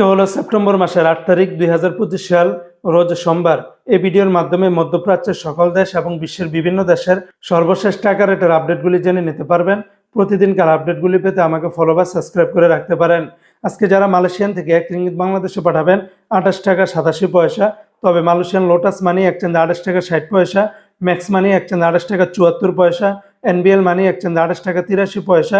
আজকে হলো সেপ্টেম্বর মাসের আট তারিখ দুই হাজার পঁচিশ সাল, রোজ সোমবার। এই ভিডিওর মাধ্যমে মধ্যপ্রাচ্যের সকল দেশ এবং বিশ্বের বিভিন্ন দেশের সর্বশেষ টাকা রেটের আপডেটগুলি জেনে নিতে পারবেন। প্রতিদিনকার আপডেটগুলি পেতে আমাকে ফলো বা সাবস্ক্রাইব করে রাখতে পারেন। আজকে যারা মালয়েশিয়ান থেকে এক রিঙ্গিত বাংলাদেশে পাঠাবেন, আঠাশ টাকা সাতাশি পয়সা, তবে মালয়েশিয়ান লোটাস মানি একচেঞ্জ আঠাশ টাকা ষাট পয়সা, ম্যাক্স মানি একচেঞ্জ আঠাশ টাকা চুয়াত্তর পয়সা এনবিএল মানি একচেঞ্জ আঠাশ টাকা তিরাশি পয়সা,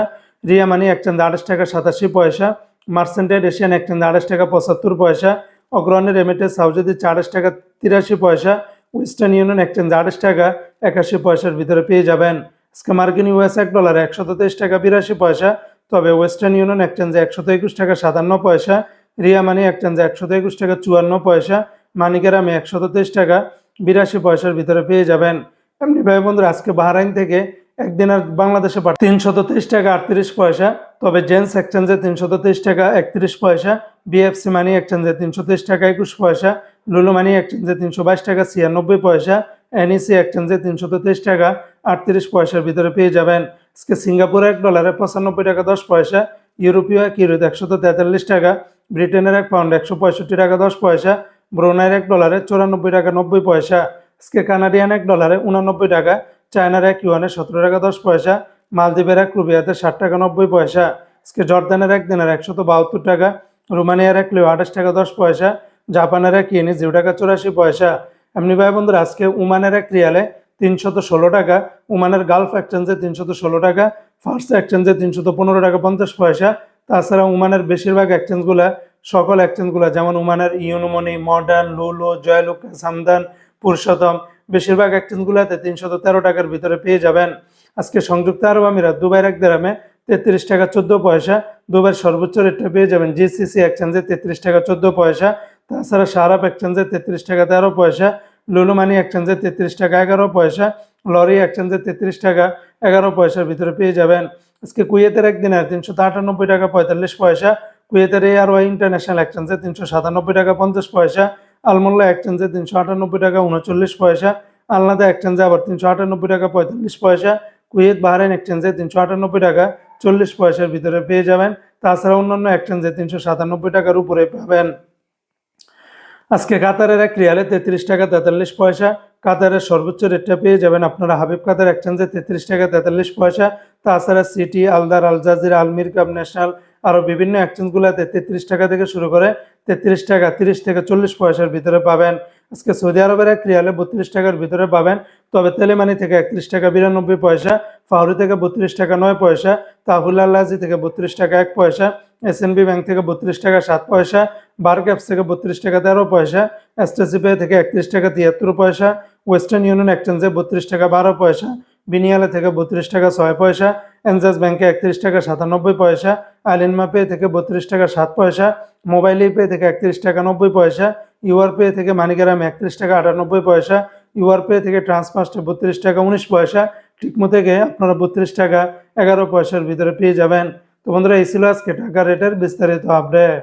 রিয়া মানি একচেঞ্জ আঠাশ টাকা সাতাশি পয়সা মার্সেন্টেড এশিয়ান একচেঞ্জ আড়াইশ টাকা পঁচাত্তর পয়সা। অগ্রণের রেমিটেন্স সাউজদি আঠাশ টাকা তিরাশি পয়সা। ওয়েস্টার্ন ইউনিয়ন একচেঞ্জ আড়াইশ টাকা একাশি পয়সার ভিতরে পেয়ে যাবেন। আজকে মার্কিন ইউএস এক ডলার একশত তেইশ টাকা বিরাশি পয়সা। তবে ওয়েস্টার্ন ইউনিয়ন একচেঞ্জে একশত একুশ টাকা সাতান্ন পয়সা। রিয়া মানি একচেঞ্জে একশত একুশ টাকা চুয়ান্ন পয়সা। মানিকেরামে একশত তেইশ টাকা বিরাশি পয়সার ভিতরে পেয়ে যাবেন। এমনি ভাই বন্ধুরা আজকে বাহরাইন থেকে একদিনের বাংলাদেশে পাঠ তিনশত তেইশ টাকা আটত্রিশ পয়সা, তবে জেন্স এক্সচেঞ্জে তিনশত তেইশ টাকা একত্রিশ পয়সা, বিএফসি মানি এক্সচেঞ্জে তিনশো তেইশ টাকা একুশ পয়সা, লুলু মানি এক্সচেঞ্জে তিনশো বাইশ টাকা ছিয়ানব্বই পয়সা, এনইসি এক্সচেঞ্জে তিনশত তেইশ টাকা আটত্রিশ পয়সার ভিতরে পেয়ে যাবেন। আজকে সিঙ্গাপুর এক ডলারে পঁচানব্বই টাকা দশ পয়সা, ইউরোপীয় এক ইউরোতে একশত তেতাল্লিশ টাকা, ব্রিটেনের এক পাউন্ড একশো পঁয়ষট্টি টাকা দশ পয়সা, ব্রুনাইয়ের এক ডলারে চুরানব্বই টাকা নব্বই পয়সা, আজকে কানাডিয়ান এক ডলারে উনানব্বই টাকা চায়নার এক ইউয়ানে সতেরো টাকা দশ পয়সা, মালদ্বীপের এক রুবিয়াতে ষাট টাকা নব্বই পয়সা। আজকে জর্দানের এক দিনের একশত বাহাত্তর টাকা, রোমানিয়ার এক লিও আঠাশ টাকা দশ পয়সা, জাপানের এক ইয়েনি জিরো টাকা চুরাশি পয়সা। এমনি ভাই বন্ধুরা, আজকে উমানের এক রিয়ালে তিনশত ষোলো টাকা, উমানের গালফ এক্সচেঞ্জে তিনশত ষোলো টাকা ফার্স্ট এক্সচেঞ্জে তিনশত পনেরো টাকা পঞ্চাশ পয়সা। তাছাড়া উমানের বেশিরভাগ এক্সচেঞ্জগুলা সকল এক্সচেঞ্জগুলা, যেমন উমানের ইউনোমনি, মডার্ন, লুলো, জয়লুকা, সামদান, পুরুষোত্তম বেশিরভাগ এক্সচেঞ্জগুলোতে তিনশত তেরো টাকার ভিতরে পেয়ে যাবেন। আজকে সংযুক্ত আরব আমিরাত, দুবাইয়ের এক দেরামে তেত্রিশ টাকা চোদ্দ পয়সা, দুবাইয়ের সর্বোচ্চ রেটটা পেয়ে যাবেন জিসিসি এক্সচেঞ্জে তেত্রিশ টাকা চোদ্দ পয়সা, তাছাড়া সারাপ এক্সচেঞ্জে তেত্রিশ টাকা তেরো পয়সা লুলু মানি এক্সচেঞ্জে তেত্রিশ টাকা এগারো পয়সা, লরি এক্সচেঞ্জে তেত্রিশ টাকা এগারো পয়সার ভিতরে পেয়ে যাবেন। আজকে কুয়েতের একদিনের তিনশো আটানব্বই টাকা পঁয়তাল্লিশ পয়সা, কুয়েতের এ আর ওয়াই ইন্টারন্যাশনাল এক্সচেঞ্জে তিনশো সাতানব্বই টাকা পঞ্চাশ পয়সা আলমোল্লা এক্সচেঞ্জে তিনশো আটানব্বই টাকা, উনচল্লিশ পয়সা। আলনাদা এক্সচেঞ্জে আবার তিনশো আটানব্বই টাকা, পঁয়তাল্লিশ পয়সা। কুয়েত বাহরাইন এক্সচেঞ্জে তিনশো আটানব্বই টাকা, চল্লিশ পয়সার ভিতরে পেয়ে যাবেন। তাছাড়া অন্যান্য এক্সচেঞ্জে তিনশো সাতানব্বই টাকার উপরে পাবেন। আজকে কাতারের এক রিয়ালে তেত্রিশ টাকা, তেতাল্লিশ পয়সা। কাতারের সর্বোচ্চ রেটটা পেয়ে যাবেন আপনারা হাবিব কাতার এক্সচেঞ্জে তেত্রিশ টাকা, তেতাল্লিশ পয়সা। তাছাড়া সিটি, আলদার, আল জাজিরা আলমির কাপ ন্যাশনাল, আরও বিভিন্ন এক্সচেঞ্জগুলোতে তেত্রিশ টাকা থেকে শুরু করে তেত্রিশ টাকা, তিরিশ থেকে চল্লিশ পয়সার ভিতরে পাবেন। আজকে সৌদি আরবের এক রিয়ালে বত্রিশ টাকার ভিতরে পাবেন। তবে তেলেমানি থেকে একত্রিশ টাকা বিরানব্বই পয়সা ফাউরি থেকে বত্রিশ টাকা নয় পয়সা, তাহুল আল্লাজি থেকে বত্রিশ টাকা এক পয়সা এসএনবি ব্যাংক থেকে বত্রিশ টাকা সাত পয়সা বার ক্যাপস থেকে বত্রিশ টাকা তেরো পয়সা এসটিসি পে থেকে একত্রিশ টাকা তিয়াত্তর পয়সা, ওয়েস্টার্ন ইউনিয়ন এক্সচেঞ্জে বত্রিশ টাকা বারো পয়সা, বিনিয়ালে থেকে বত্রিশ টাকা ছয় পয়সা এনজাস ব্যাংকে একত্রিশ টাকা সাতানব্বই পয়সা, আলিনমা পে থেকে বত্রিশ টাকা সাত পয়সা, মোবাইল পে থেকে একত্রিশ টাকা নব্বই পয়সা, ইউআর পে থেকে মানিকারাম একত্রিশ টাকা আটানব্বই পয়সা, ইউআর পে থেকে ট্রান্সফার্স্টে বত্রিশ টাকা উনিশ পয়সা টিকমো থেকে আপনারা বত্রিশ টাকা এগারো পয়সার ভিতরে পেয়ে যাবেন। তো বন্ধুরা, এই ছিল আজকে টাকা রেটের বিস্তারিত আপডেট